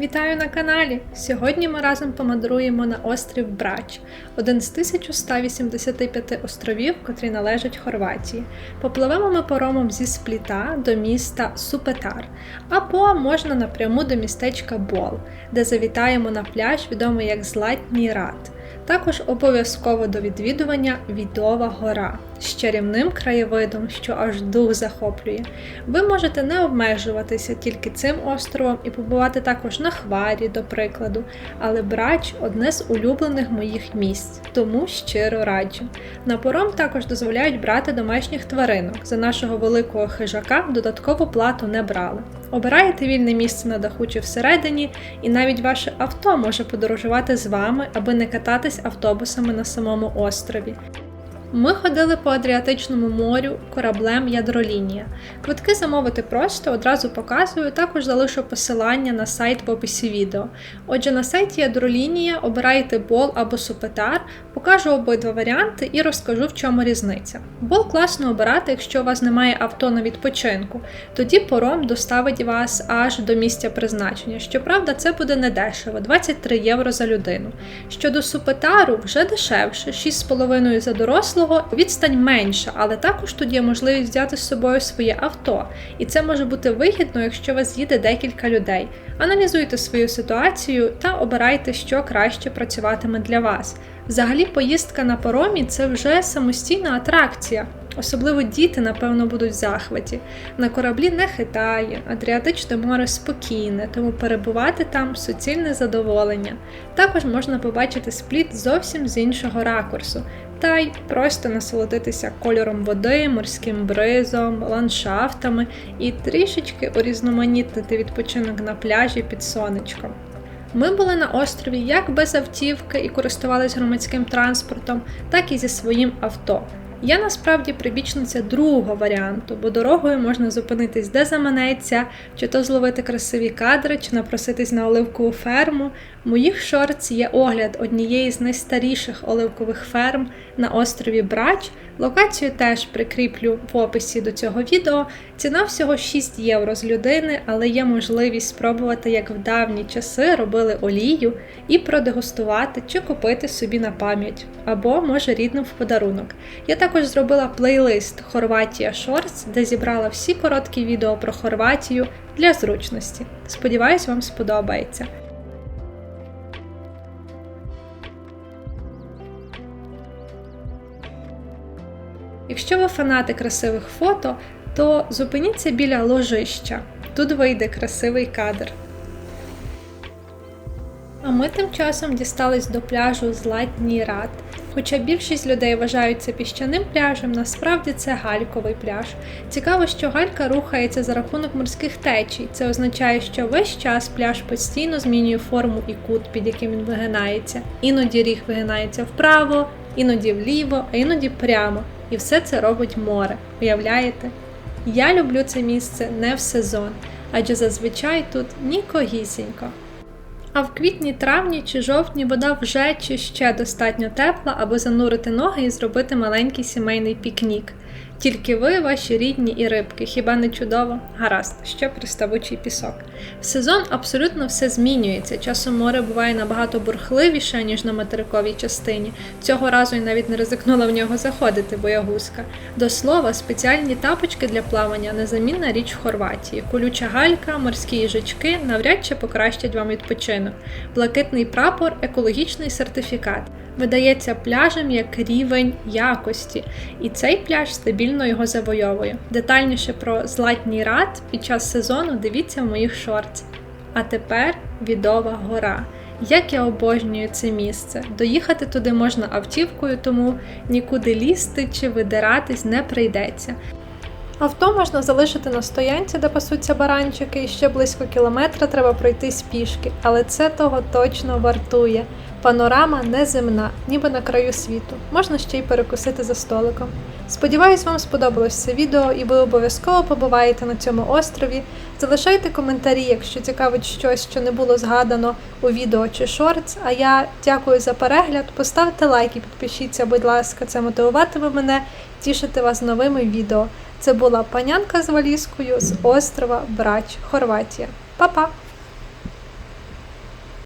Вітаю на каналі! Сьогодні ми разом помандруємо на острів Брач, один з 1185 островів, котрі належать Хорватії. Попливемо ми паромом зі Спліта до міста Супетар, або можна напряму до містечка Бол, де завітаємо на пляж, відомий як Златній Рад. Також обов'язково до відвідування Відова гора з чарівним краєвидом, що аж дух захоплює. Ви можете не обмежуватися тільки цим островом і побувати також на хварі, до прикладу, але брач одне з улюблених моїх місць, тому щиро раджу. На пором також дозволяють брати домашніх тваринок. За нашого великого хижака додаткову плату не брали. Обираєте вільне місце на даху чи всередині, і навіть ваше авто може подорожувати з вами, аби не кататись автобусами на самому острові. Ми ходили по Адріатичному морю кораблем Ядролінія. Квитки замовити просто одразу показую, також залишу посилання на сайт в описі відео. Отже, на сайті Ядролінія обирайте бол або супетар, покажу обидва варіанти і розкажу, в чому різниця. Бол класно обирати, якщо у вас немає авто на відпочинку, тоді пором доставить вас аж до місця призначення. Щоправда, це буде недешево 23 євро за людину. Щодо супетару, вже дешевше 6,5 за дорослого відстань менша, але також тут є можливість взяти з собою своє авто, і це може бути вигідно, якщо вас їде декілька людей. Аналізуйте свою ситуацію та обирайте, що краще працюватиме для вас. Взагалі, поїздка на паромі це вже самостійна атракція. Особливо діти, напевно, будуть в захваті. На кораблі не хитає, Адріатичне море спокійне, тому перебувати там суцільне задоволення. Також можна побачити спліт зовсім з іншого ракурсу, та й просто насолодитися кольором води, морським бризом, ландшафтами і трішечки урізноманітнити відпочинок на пляжі під сонечком. Ми були на острові як без автівки і користувалися громадським транспортом, так і зі своїм авто. Я насправді прибічниця другого варіанту, бо дорогою можна зупинитись де заманеться, чи то зловити красиві кадри, чи напроситись на оливкову ферму. В моїх шортс є огляд однієї з найстаріших оливкових ферм на острові Брач. Локацію теж прикріплю в описі до цього відео. Ціна всього 6 євро з людини, але є можливість спробувати, як в давні часи робили олію, і продегустувати чи купити собі на пам'ять, або може рідним в подарунок. Я також зробила плейлист Хорватія Шортс, де зібрала всі короткі відео про Хорватію для зручності. Сподіваюсь, вам сподобається. Якщо ви фанати красивих фото, то зупиніться біля ложища. Тут вийде красивий кадр. Ми тим часом дістались до пляжу Златній Рад. Хоча більшість людей вважають це піщаним пляжем, насправді це гальковий пляж. Цікаво, що галька рухається за рахунок морських течій. Це означає, що весь час пляж постійно змінює форму і кут, під яким він вигинається. Іноді ріг вигинається вправо, іноді вліво, а іноді прямо. І все це робить море. Уявляєте? Я люблю це місце не в сезон, адже зазвичай тут нікогісінько. А в квітні, травні чи жовтні вода вже чи ще достатньо тепла, аби занурити ноги і зробити маленький сімейний пікнік. Тільки ви, ваші рідні і рибки, хіба не чудово? Гаразд, ще приставучий пісок. В сезон абсолютно все змінюється. Часом море буває набагато бурхливіше, ніж на материковій частині. Цього разу й навіть не ризикнула в нього заходити, боягузка. До слова, спеціальні тапочки для плавання незамінна річ в Хорватії. Колюча галька, морські їжачки навряд чи покращать вам відпочинок. Блакитний прапор, екологічний сертифікат видається пляжем як рівень якості, і цей пляж стабільно його завойовує. Детальніше про Златній рад під час сезону дивіться в моїх шортс. А тепер відова гора. Як я обожнюю це місце. Доїхати туди можна автівкою, тому нікуди лізти чи видиратись не прийдеться. Авто можна залишити на стоянці, де пасуться баранчики, і ще близько кілометра треба пройти з пішки, але це того точно вартує. Панорама неземна, ніби на краю світу. Можна ще й перекусити за столиком. Сподіваюсь, вам сподобалось це відео і ви обов'язково побуваєте на цьому острові. Залишайте коментарі, якщо цікавить щось, що не було згадано у відео чи шортс. А я дякую за перегляд. Поставте лайк і підпишіться, будь ласка, це мотивуватиме мене тішити вас новими відео. Це була панянка з валізкою з острова Брач, Хорватія. Па-па!